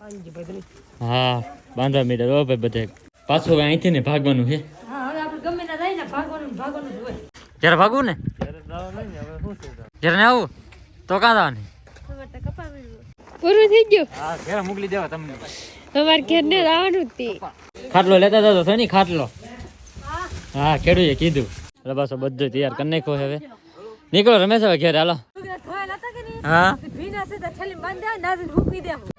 હા બાંધવા મીટર. ઓ ભાઈ બધે. પાછું હવે અહીંથી ને ભાગવાનું છે. હા આપણે ગમે ના જાય ને ભાગવાનું ભાગવાનું જ હોય. જ્યારે ભાગવું ને? જ્યારે ને આવું તો કાં જવાની? પૂરું થઈ ગયું? હા ઘરે મોકલી દેવા તમને. તમારે ઘેર ને આવવાનું જ ખાટલો લેતા જતો છો ને ખાટલો? હા. ખેડૂએ કીધું. એટલે બસ બધું તૈયાર કરી નાખો હવે. નીકળો રમેશ હવે ઘેર હાલો. હતા હા. ભીના સીધા તો થેલી બાંધી દેવા મૂકી દેવું.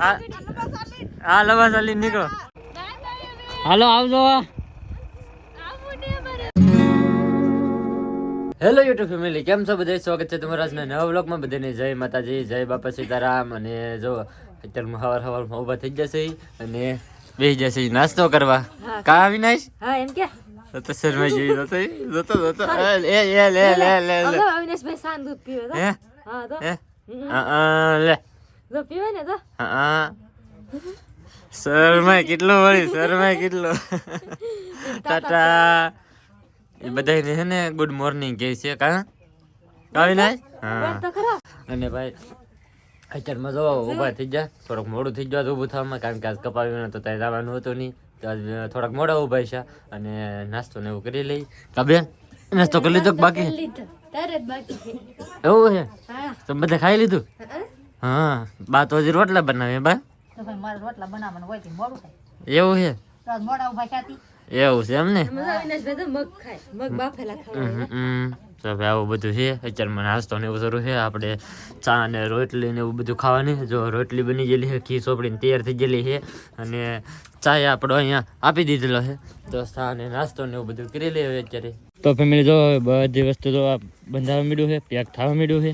હા હા લવાસ અલી નીકળો. હાલો આવજો. હેલો યુટ્યુબ ફેમિલી કેમ છો બધા સ્વાગત છે તમારા આજના નવા બ્લોગમાં બધાને જય માતાજી જય બાપા સીતારામ. અને જો અત્યારે હવાર હવારમાં ઊભા થઈ જશે અને બેસી જશે નાસ્તો કરવા. કા અવિનાશ? હા એમ કે. તો તો શરમાઈ જઈ જોતો જોતો જોતો એ એ લે લે લે લે. હવે અવિનાશભાઈ સાન પીવે હા? તો. હે? આ આ લે. જો પીવે ને તો હા શરમાય કેટલો વળી શરમાય કેટલો. ટાટા એ બધાને છે ને ગુડ મોર્નિંગ કહે છે કા? કાવી હા. અને ભાઈ અત્યારમાં જો ઊભા થઈ ગયા. થોડુંક મોડું થઈ ગયું ઊભું થવામાં કારણ કે આજ કપાવીને તો ત્યાં જવાનું હતું નહીં. થોડાક મોડા ઊભા છે અને નાસ્તો ને એવું કરી લઈ. કાબેન નાસ્તો કરી લીધો બાકી? લીધો બાકી એવું છે? તો બધા ખાઈ લીધું? હા બા તો હજી રોટલા બનાવે બા. તો ભાઈ મારે રોટલા બનાવવાનું હોય મોડું થાય. એવું છે? તો મોડા ઊભા છાતી એવું છે એમ ને? તો મગ ખાય. મગ બાફેલા ખાવા હમ તો ભાઈ આવું બધું છે. અત્યારમાં નાસ્તો ને એવું શરૂ છે. આપણે ચા ને રોટલી ને એવું બધું ખાવાની. જો રોટલી બની ગયેલી છે ઘી ચોપડીને તૈયાર થઈ ગયેલી છે. અને ચા આપણો અહીંયા આપી દીધેલો છે. તો ચા ને નાસ્તો ને એવું બધું કરી લઈએ અત્યારે. તો ફેમિલી જો બધી વસ્તુ તો આ બંધાવા માંડ્યું છે પેક થવા મળ્યું છે.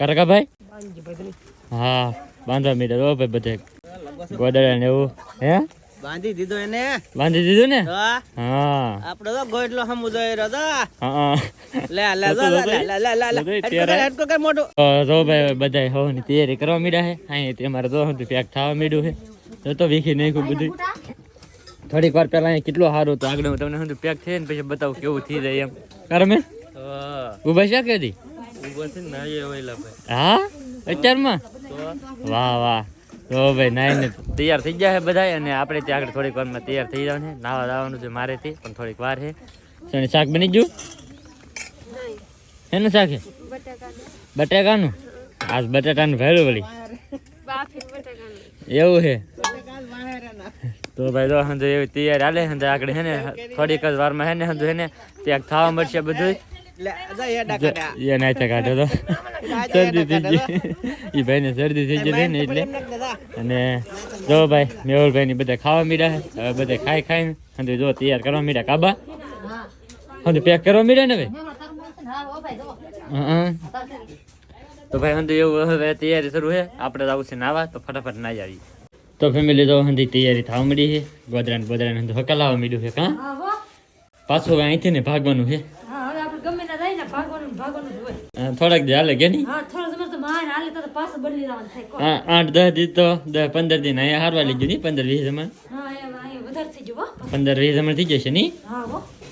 કારકાભાઈ? હા બાંધવા મીટર. ઓ ભાઈ બધે ગોદડા ને એવું. હે? બાંધી દીધો એને. બાંધી દીધો ને? હા. આપડે તો ગોઈડલો સમુદો રદો હા લે લે લે લે લે લે લે હેડકો કર મોટો જો ભાઈ બધાય હો ની તૈયારી કરવા મીડા હે. અહીં તે મારે જો હું પેક થવા મીડું હે. તો તો વીખી નાખ્યું બધું થોડીક વાર પહેલા અહીં કેટલું સારું હતું. આગળ હું તમને હું પેક થઈ ને પછી બતાવું કેવું થઈ જાય એમ. કારણ મેં ઊભા શા કેદી હા? અત્યારમાં? વાહ વાહ. તો ભાઈ નાઈને તૈયાર થઈ ગયા છે બધા અને આપણે ત્યાં આગળ થોડીક વારમાં તૈયાર થઈ જવાનું છે. નાવા જવાનું છે મારેથી પણ થોડીક વાર છે. શાક બની ગયું? એનું શાક છે? બટાકાનું? આજ બટાકાનું ભેળું વળી. એવું છે? તો ભાઈ તો હંધુ એવી તૈયારી હાલે હંધુ આગળ હે ને થોડીક જ વારમાં હે ને હંધુ હે ને ત્યાં ખાવા મળશે બધું કાઢ્યા તો. શરદી થઈ ગઈ. એ ભાઈને શરદી થઈ ગઈ ને એટલે. અને જો ભાઈ મેહુલભાઈ ની બધા ખાવા મીડા છે હવે બધા ખાઈ ખાઈને હંધુ જો તૈયાર કરવા મીડ્યા. કાબા? હંધુ પેક કરવા મીડ્યા ને ભાઈ હં. તો ભાઈ હંધુ એવું હવે તૈયારી શરૂ છે આપણે આવું છે નાવા તો ફટાફટ નાઈ આવી તો ફેમિલી તો હંધી તૈયારી થવા મળી છે. ગોદરા ને બોદરા ને હકલાવા મીડ્યું છે કાં? પાછું હવે અહીંથી ને ભાગવાનું છે. થોડાક દી હાલે કે નહીં આઠ દસ દી તો દસ પંદર દિન અહીંયા હારવા લઈ ગયું નહીં પંદર વીસ જમણ પંદર વીસ જમણ થઈ જશે નહીં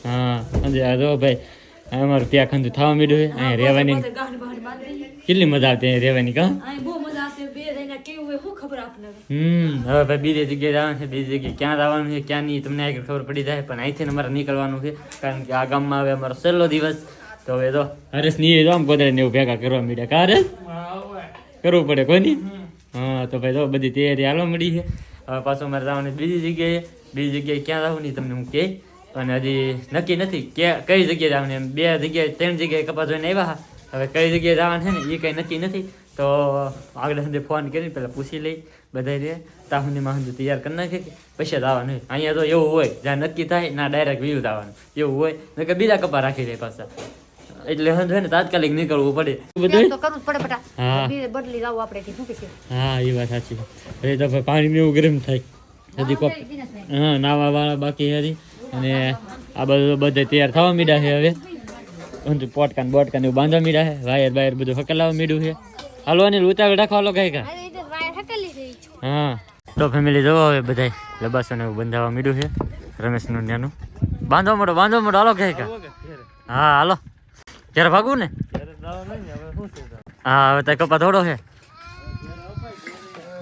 હા જો ભાઈ અમારું ત્યાં ખંધુ થવા મળ્યું છે અહીંયા રહેવાની. કેટલી મજા આવતી અહીંયા રહેવાની કાં? અહીં બહુ મજા આવતી બે જણા કેવું હોય શું ખબર આપને હમ હવે ભાઈ બીજી જગ્યાએ જવાનું છે બીજી જગ્યાએ ક્યાં જવાનું છે ક્યાં નહીં તમને આગળ ખબર પડી જાય પણ અહીંથી અમારે નીકળવાનું છે કારણ કે આ ગામમાં હવે અમારો છેલ્લો દિવસ તો હવે તો હરેશની આમ ગોદરે ને એવું ભેગા કરવા માંડ્યા. કા હરેશ કરવું પડે કોની? હા, તો ભાઈ તો બધી તૈયારી હાલવા મળી છે. હવે પાછું અમારે જવાની બીજી જગ્યાએ. બીજી જગ્યાએ ક્યાં જવું નહીં તમને હું કહે. અને હજી નક્કી નથી કે કઈ જગ્યાએ જવાનું એમ. બે જગ્યાએ, ત્રણ જગ્યાએ કપાસ જોઈને આવ્યા હવે કઈ જગ્યાએ જવાનું છે ને એ કંઈ નક્કી નથી. તો આગળ સુધી ફોન કરીને પહેલાં પૂછી લઈ બધા ત્યાં સુધીમાં સુધી તૈયાર કરી નાખે પછી જવાનું હોય. અહીંયા તો એવું હોય, જ્યાં નક્કી થાય ના ડાયરેક્ટ વ્યૂ જવાનું. એવું હોય. નકર બીજા કપા રાખી દે પાછા. એટલે હંધુ ને તાત્કાલિક નીકળવું પડે. બધું તો કરવું પડે બેટા. હા. બદલી લાવો આપણે કે શું હા એ વાત સાચી. હવે તો પાણી એવું ગરમ થાય. હજી કોક હા નાવા વાળા બાકી હજી. અને આ બધું બધે તૈયાર થવા મીડા છે હવે. બધું પોટકાન બોટકાન એવું બાંધવા મીડા છે. વાયર બાયર બધું હકલાવા મીડું છે. હાલો અને ઉતાવળ રાખવા કઈ કા. હા. તો ફેમિલી જોવો હવે બધા લબાસો ને એવું બંધાવા મીડું છે. રમેશનું ત્યાંનું બાંધવા મોટો બાંધવા મોટો હાલો કઈ કા. હા હાલો. ક્યારે ભાગવું ને? હા, હવે ત્યાં કપા થોડો છે.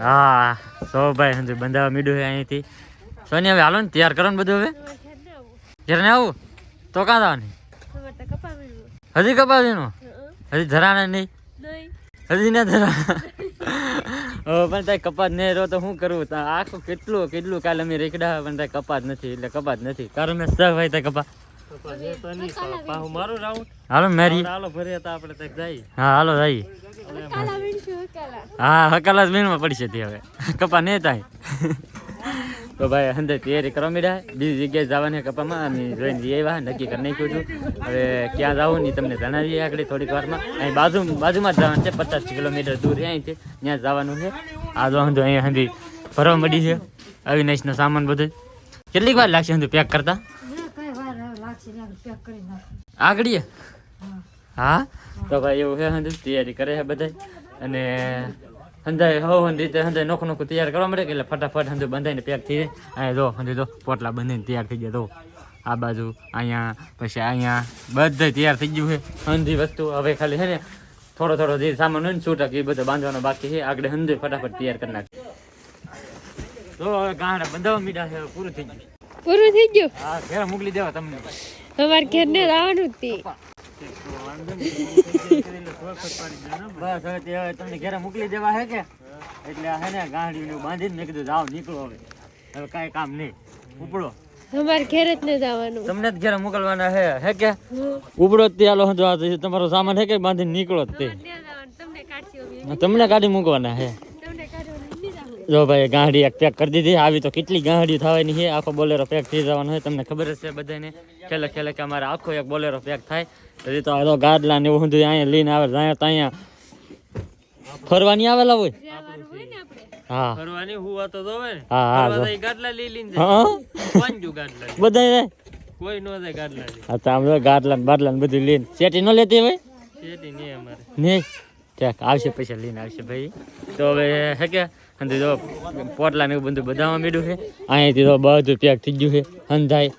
હા સો ભાઈ હંધુ બંધાવા મીડું છે અહીંથી. સોની, હવે હાલો ને, તૈયાર કરો ને બધું હવે. જ્યારે ને આવું, તો કાં જવાની હજી તો હજી કપાવીનું? હજી ધરાણા નહીં? હજી ના ધરા પણ તાય કપાત નહીં રહો તો શું કરવું? તા આખું કેટલું કેટલું કાલે અમે રેકડા પણ તાય કપાત નથી, એટલે કપાત નથી. કારણ મેં સહ ભાઈ તાય કપા હાલો મેરી. હાલો ભરે તો આપણે તક જાય હા હાલો જઈએ. હા હકાલા જ પડશે તે હવે. કપા નહીં થાય. તો ભાઈ અંદર તૈયારી કરવા મળ્યા બીજી જગ્યાએ જવાની કપામાં જોઈને જઈ આવ્યા નક્કી કરી નાખ્યું છું હવે ક્યાં જવું ને તમને જણાવીએ આગળ થોડીક વારમાં. અહીં બાજુ બાજુમાં જ જવાનું છે પચાસ કિલોમીટર દૂર છે અહીંથી. ત્યાં જવાનું છે. આ જો હંધુ અહીંયા હંધી ભરવા મળી છે. અવિનાશનો સામાન બધો. કેટલીક વાર લાગશે હંધુ પેક કરતા? ને પેક કરી નાખ. આગળ હા? તો ભાઈ એવું છે હંધુ તૈયારી કરે છે બધા અને હંધાય હો રીતે હંધાય નોખું નોખું તૈયાર કરવા મળે એટલે ફટાફટ હંધુ બંધાઈને પેક થઈ જાય. અહીંયા જો હંધુ જો પોટલા બંધાઈને તૈયાર થઈ જાય તો આ બાજુ અહીંયા પછી અહીંયા બધે તૈયાર થઈ ગયું છે. હંધી વસ્તુ હવે ખાલી છે ને થોડો થોડો જે સામાન હોય ને છૂટક એ બધો બાંધવાનો બાકી છે. આગળ હંધુ ફટાફટ તૈયાર કરી નાખે. તો હવે ગાંડા બંધાવવા મીડા છે પૂરું થઈ ગયું. પૂરું થઈ ગયું? હા ઘેર મોકલી દેવા તમને. અમારે ઘેર ને આવવાનું જ બસ હવે તે તમને ઘરે મોકલી દેવા હે કે? એટલે હે ને ગાંડી બાંધીને મેં કીધું જાવ નીકળો હવે. હવે કાંઈ કામ નહીં. ઉપડો. તમારે ઘેર જ ને જવાનું. તમને જ ઘરે મોકલવાના હે હે કે? ઉપડો તે હંધો તમારો સામાન હે કે બાંધીને નીકળો તે. તમને કાઢી મૂકવાના હે. જો ભાઈ ગાંડી એક પેક કરી દીધી. આવી તો કેટલી ગાંડી થવાની છે? આખો બોલેરો પેક થઈ જવાનો હોય તમને ખબર છે બધાને. ખેલે ખેલે કે અમારે આખો એક બોલેરો પેક થાય. હજી તો આ ગાદલા ને એવું બધું અહીંયા લઈને આવે ત્યાં તો અહીંયા ફરવાની આવેલા હોય? હા. ફરવાની હુવા તો જોવે ને. હા. ગાડલા લઈ લઈને હા? પાંજુ ગાડલા બધા કોઈ નો જાય ગાડલા હા તો આમ જો ને બાટલા ને બધું લઈને. સેટી ન લેતી હોય? શેટી નહીં અમારે. નહીં? આવશે પૈસા લઈને આવશે ભાઈ. તો હવે હે કે અંદર તો પોટલા ને એવું બધું બધામાં મીડું છે. અહીંયાથી તો બધું પેક થઈ ગયું છે. હંધાય.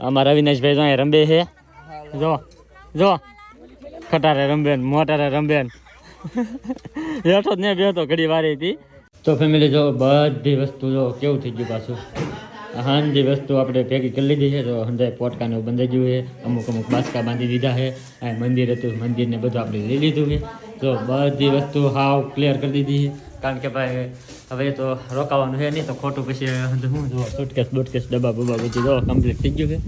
અમારા અવિનાશભાઈ તો અહીંયા રમે છે. જો જો. ખટારે રમે ને મોટારે રમે ને. બેઠો જ ને, બેઠો ઘડી વારી હતી તો ફેમિલી જો બધી વસ્તુ જો કેવું થઈ ગયું પાછું? હાંજી વસ્તુ આપણે ભેગી કરી લીધી છે. તો હંધાય પોટકાને બંધાઈ ગયું છે. અમુક અમુક બાસકા બાંધી દીધા છે. આ મંદિર હતું, મંદિરને બધું આપણે લઈ લીધું છે. જો બધી વસ્તુ હાવ ક્લિયર કરી દીધી. છે કારણ કે ભાઈ હવે તો રોકાવાનું છે નહીં તો ખોટું પછી હું જો સુટકેસ બુટકેસ ડબ્બા બબ્બા બધું જો કમ્પ્લીટ થઈ ગયું છે.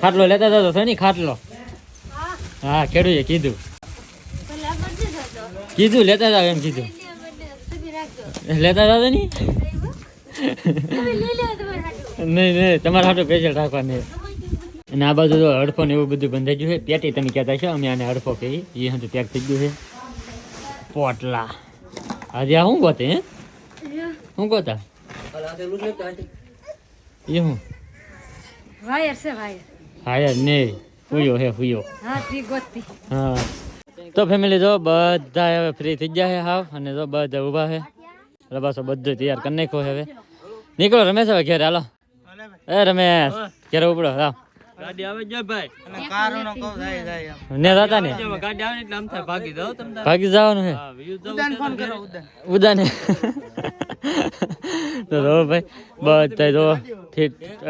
ખાટલો લેતા જતો છે ને ખાટલો? હા ખેડૂએ કીધું. કીધું લેતા જાવ એમ કીધું. લેતા જાવ નહીં? નહીં નહીં તમારે હાટું પેશન્ટ રાખવા નહીં અને આ બાજુ તો હડફો ને એવું બધું બંધાઈ ગયું છે પેટી તમે કહેતા છો અમે આને હડફો કહીએ. એ હજુ પેક થઈ ગયું છે. પોટલા. આજે આ શું ગોતે હે? શું ગોતા? એ શું? વાયર છે વાયર. હા ને. નહીં ફૂયો હે હુયો હા તી ગોતી હા. તો ફેમિલી જો બધા હવે ફ્રી થઈ ગયા છે હાવ અને જો બધા ઊભા છે. રબાસો બધું તૈયાર કરી નાખ્યો હવે. નીકળો રમેશ હવે ઘેર હાલો. એ રમેશ ઘેર ઉપડો હાવ. ગાડી આવે છે ભાઈ. અને કારણો કહું જાય જાય ને હતા ને? ગાડી આવે એટલે આમ થાય ભાગી જાવ તમે ભાગી જવાનું છે હા ફોન કરો ઉદાને તો જો ભાઈ બધા જો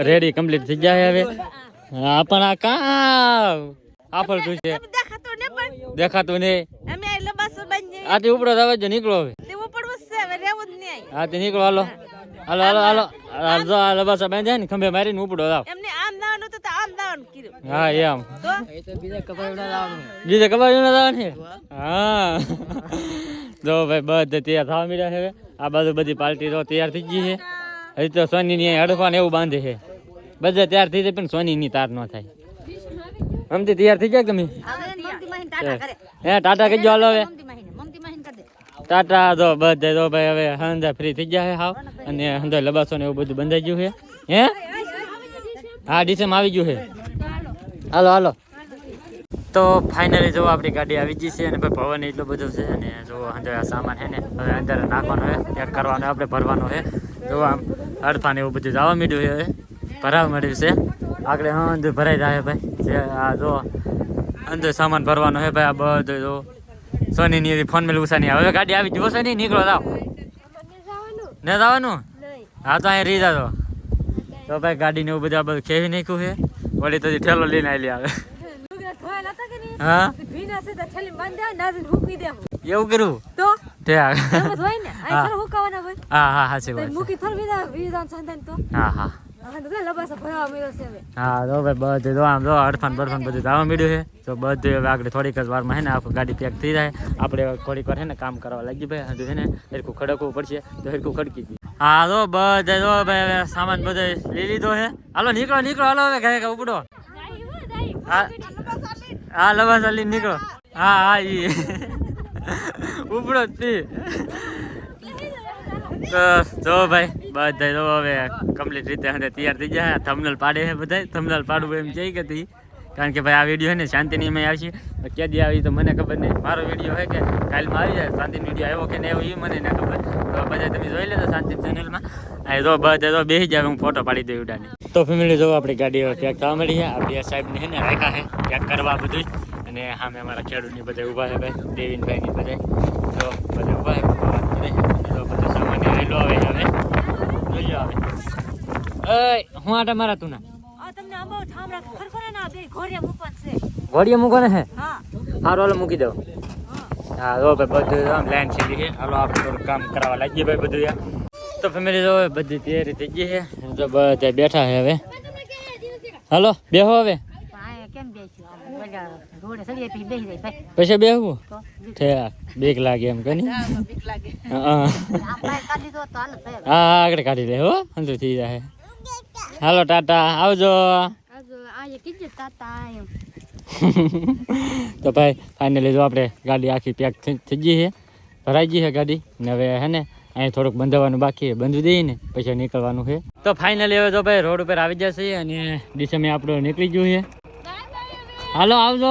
રેડી કમ્પ્લીટ થઈ ગયા હવે. હા પણ આ કામ. આફળ તું છે. દેખાતો ને પણ? દેખાતું અમે આથી ઉપડો થવા જો નીકળો હવે. તે ઉપડવું જ છે હવે રહેવું જ નહીં હા તે નીકળો હાલો. હાલો હાલો હાલો. હાલો જો હાલો બસ આ બાંધ્યા ને ખંભે મારીને ઉપડો આવ એમને આમ તો આમ દાવાનું કીધું. હા એમ. તો? બીજે હા. જો ભાઈ બધા તૈયાર થવા મીડ્યા છે આ બાજુ બધી પાર્ટી તો તૈયાર થઈ ગઈ છે. હજી તો સોની ની હડફા ને એવું બાંધે છે. બધા તૈયાર થઈ જાય પણ સોની ની તાર ન થાય. આમથી તૈયાર થઈ ગયા તમે? મમતી હે. ટાટા કહેજો હાલો હવે. મમતી મમતી ટાટા તો બધે જો ભાઈ હવે હંધા ફ્રી થઈ ગયા છે હાવ. અને હંધા લબાસો ને એવું બધું બંધાઈ ગયું છે. હે? હા ડીસેમ આવી ગયું છે. હાલો હાલો. તો ફાઇનલી જો આપણી ગાડી આવી ગઈ છે અને ભાઈ પવન એટલો બધો છે અને જો અંદર આ સામાન છે ને હવે અંદર નાખવાનો છે પેક કરવાનો આપણે ભરવાનો છે. જો આમ અડફાને એવું બધું જવા માંડ્યું છે ભરાવા માંડ્યું છે. આગળ હા અંદર ભરાઈ જાય ભાઈ. જે આ જો અંદર સામાન ભરવાનો છે ભાઈ આ બધું જો સોની ની ફોન મેલ ઉષા નહીં હવે ગાડી આવી જશે નહીં નીકળો જાઓ. ને જવાનું? હા તો અહીં રહી જાતો તો ભાઈ ગાડીને એવું બધા બધું ખેવી નાખ્યું છે. વળી તો ઠેલો લઈને આવે? હા? આવે. એવું કર્યું? તો? ને? હા. હા હા છે. હા હા. હા તો ભાઈ બધું તો આમ જો અડફાન બરફાન બધું જવા મળ્યું છે. તો બધું હવે આગળ થોડીક જ વારમાં ને આખું ગાડી પેક થઈ જાય. આપણે થોડીક વાર હે ને કામ કરવા લાગી ભાઈ. હજુ છે ને ખડકવું પડશે. તો હરખું ખડકી ગયું હા, તો બધે જો ભાઈ સામાન બધો લઈ લીધો છે. હાલો, નીકળો નીકળો. હાલો, હવે ઘરે ઉપડો. હા. હા ચાલી નીકળો. હા હા, ઈ. ઉપડો તી. તો જો ભાઈ, બધા જો હવે કમ્પ્લીટ રીતે તૈયાર થઈ ગયા થમનલ પાડે છે બધા થમનલ પાડવું એમ જઈ તી. કારણ કે ભાઈ આ વીડિયો ને શાંતિની મેં આવશે. ક્યાંથી આવી તો મને ખબર નહીં. મારો વીડિયો હોય કે કાલમાં આવી જાય, શાંતિનો વીડિયો આવ્યો કે નહીં આવ્યો એ મને ના ખબર. તો બધા તમે જોઈ લેજો શાંતિ ચેનલમાં આ તો બધા તો બેસી જાય, હું ફોટો પાડી દઉં ઉડાને તો ફેમિલી જો આપણી ગાડી પેક થવા મળી છે આ બે સાહેબને છે ને રાખ્યા છે પેક કરવા બધું અને સામે અમારા ખેડૂતની બધા ઊભા છે ભાઈ, દેવીનભાઈની બધા તો બધા ઊભા છે તો બધો રહેલો આવે હું આટા મારા તું ના. આંબો ઠામડા ખરખરે ના બે ઘોડિયા મૂકવાન છે. ઘોડીએ મૂકો ને હે. હા હારો હાલો મૂકી દો હા. જો ભાઈ બધું આમ લાઈન સીધી છે હાલો આપણે થોડું કામ કરાવવા લાગીએ ભાઈ બધું યાર તો ફેમિલી જો બધી તૈયારી થઈ ગઈ છે. તો બધા બેઠા છે હવે. હાલો બેહો હવે. પછી બેસી જાય ભાઈ. પછી બેહવું બીક લાગે એમ કની હા દો આગળ કાઢી લે હો અંદર થઈ જાય. હાલો ટાટા. આવજો. તો ભાઈ ફાઇનલી જો આપણે ગાડી આખી પેક થઈ ગઈ છે. ભરાઈ ગઈ છે ગાડી. ને હવે હે ને અહીં થોડુંક બંધાવવાનું બાકી છે. બંધી દઈએ ને પછી નીકળવાનું છે. તો ફાઇનલી હવે તો ભાઈ રોડ ઉપર આવી જશે અને ડીસમે આપણું નીકળી ગયું છે. હાલો આવજો.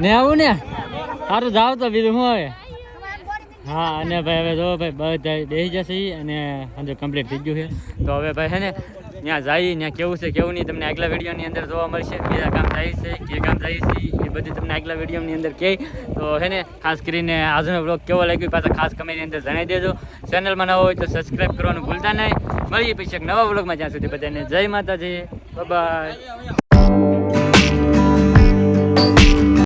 ને આવું ને? સારું જાવ તો બીજું શું હવે હા, અને ભાઈ હવે જો ભાઈ બધા બેસી જશે અને અંદર કમ્પ્લીટ થઈ ગયું છે. તો હવે ભાઈ છે ને ત્યાં જઈએ ત્યાં કેવું છે, કેવું નહીં, તમને આગલા વિડીયોની અંદર જોવા મળશે. બીજા કામ થાય છે કે કામ થાય છે, એ બધું તમને આગલા વિડીયોની અંદર કહે. તો છે ને, ખાસ કરીને આજનો બ્લોગ કેવો લાગ્યો પાછા ખાસ કમેન્ટની અંદર જણાવી દેજો. ચેનલમાં નવો હોય તો સબસ્ક્રાઈબ કરવાનું ભૂલતા નહીં. મળીએ પછી એક નવા બ્લોગમાં જ્યાં સુધી બધાને જય માતાજી. બાય